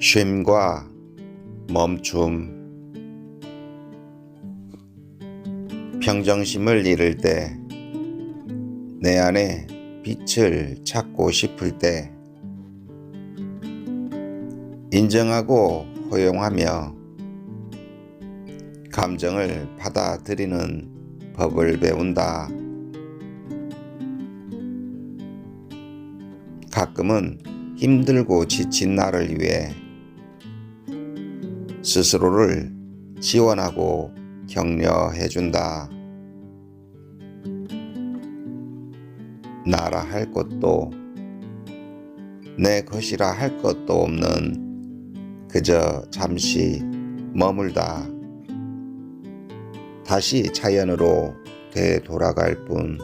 쉼과 멈춤 평정심을 잃을 때 내 안에 빛을 찾고 싶을 때 인정하고 허용하며 감정을 받아들이는 법을 배운다. 가끔은 힘들고 지친 나를 위해 스스로를 지원하고 격려해 준다. 나라 할 것도 내 것이라 할 것도 없는 그저 잠시 머물다. 다시 자연으로 되돌아갈 뿐.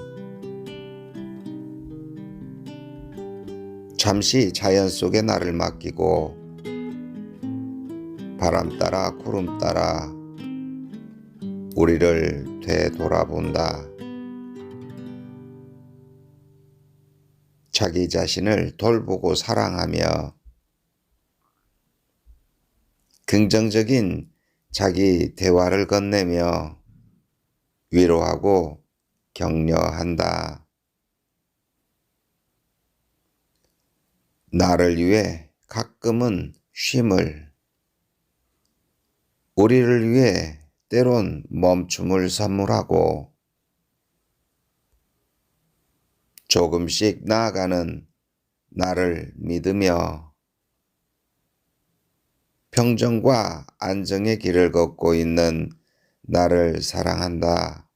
잠시 자연 속에 나를 맡기고 바람 따라 구름 따라 우리를 되돌아본다. 자기 자신을 돌보고 사랑하며 긍정적인 자기 대화를 건네며 위로하고 격려한다. 나를 위해 가끔은 쉼을, 우리를 위해 때론 멈춤을 선물하고 조금씩 나아가는 나를 믿으며 평정과 안정의 길을 걷고 있는 나를 사랑한다.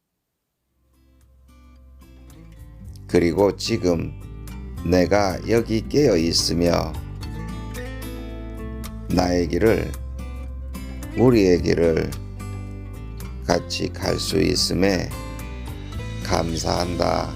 그리고 지금 내가 여기 깨어 있으며 나의 길을 우리의 길을 같이 갈 수 있음에 감사한다.